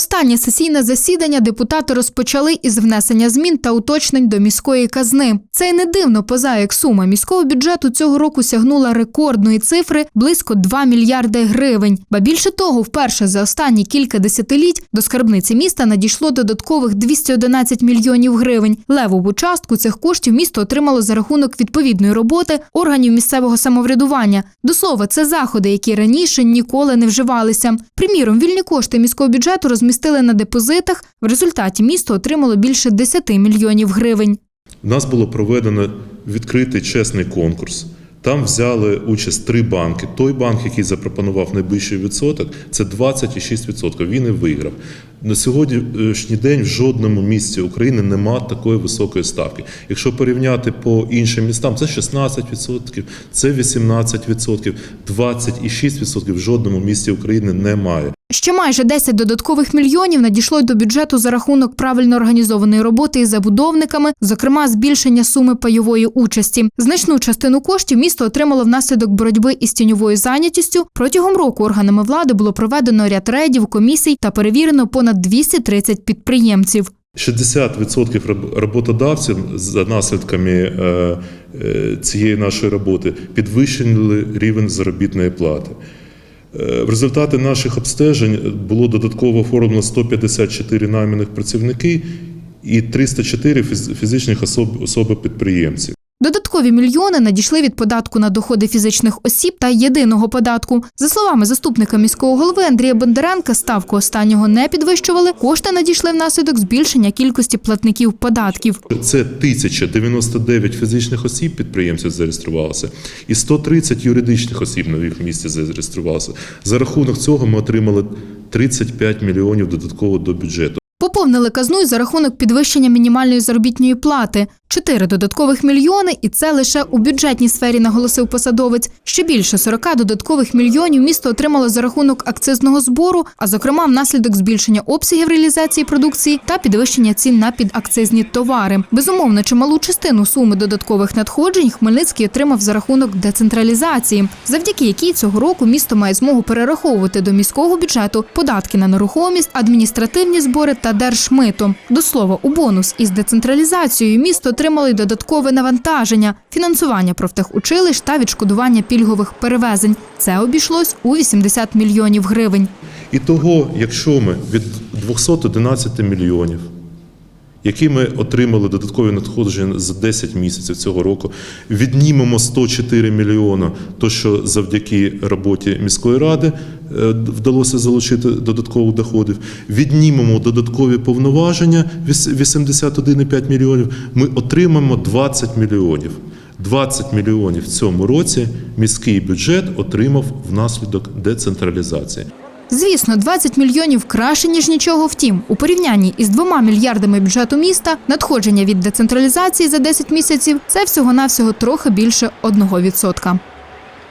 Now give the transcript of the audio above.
Останнє сесійне засідання депутати розпочали із внесення змін та уточнень до міської казни. Це й не дивно, поза як сума міського бюджету цього року сягнула рекордної цифри близько 2 мільярди гривень. Ба більше того, вперше за останні кілька десятиліть до скарбниці міста надійшло додаткових 211 мільйонів гривень. Левову частку цих коштів місто отримало за рахунок відповідної роботи органів місцевого самоврядування. До слова, це заходи, які раніше ніколи не вживалися. Приміром, вільні кошти міського бюджету розмістили на депозитах. В результаті місто отримало більше 10 мільйонів гривень. У нас було проведено відкритий чесний конкурс. Там взяли участь три банки. Той банк, який запропонував найбільший відсоток, це 26%. Він і виграв. На сьогоднішній день в жодному місті України нема такої високої ставки. Якщо порівняти по іншим містам, це 16%, це 18%, 26% в жодному місті України немає. Ще майже 10 додаткових мільйонів надійшло до бюджету за рахунок правильно організованої роботи із забудовниками, зокрема збільшення суми пайової участі. Значну частину коштів місто отримало внаслідок боротьби із тіньовою зайнятістю. Протягом року органами влади було проведено ряд рейдів, комісій та перевірено понад 230 підприємців. 60% роб- роботодавців за наслідками е, е, цієї нашої роботи підвищили рівень заробітної плати. Е, В результаті наших обстежень було додатково оформлено 154 найманих працівники і 304 фіз- фізичних особ, особи-підприємців. Додаткові мільйони надійшли від податку на доходи фізичних осіб та єдиного податку. За словами заступника міського голови Андрія Бондаренка, ставку останнього не підвищували. Кошти надійшли внаслідок збільшення кількості платників податків. Це 1099 фізичних осіб підприємців зареєструвалося, і 130 юридичних осіб нових місті зареєструвалося. За рахунок цього ми отримали 35 мільйонів додатково до бюджету. Поповнили казну за рахунок підвищення мінімальної заробітної плати. Чотири додаткових мільйони, і це лише у бюджетній сфері, наголосив посадовець. Ще більше 40 додаткових мільйонів місто отримало за рахунок акцизного збору, а зокрема внаслідок збільшення обсягів реалізації продукції та підвищення цін на підакцизні товари. Безумовно, чималу частину суми додаткових надходжень Хмельницький отримав за рахунок децентралізації, завдяки якій цього року місто має змогу перераховувати до міського бюджету податки на нерухомість, адміністративні збори та держмито. До слова, у бонус із децентралізацією місто отримали додаткове навантаження, фінансування профтехучилищ та відшкодування пільгових перевезень. Це обійшлось у 80 мільйонів гривень. І того, якщо ми від 211 мільйонів, які ми отримали додаткові надходження за 10 місяців цього року, віднімемо 104 мільйона, то що завдяки роботі міської ради е, вдалося залучити додаткових доходів, віднімемо додаткові повноваження віс- 81,5 мільйонів, ми отримаємо 20 мільйонів. 20 мільйонів в цьому році міський бюджет отримав внаслідок децентралізації. Звісно, 20 мільйонів краще ніж нічого. Втім, у порівнянні із двома мільярдами бюджету міста надходження від децентралізації за 10 місяців це всього навсього трохи більше 1%.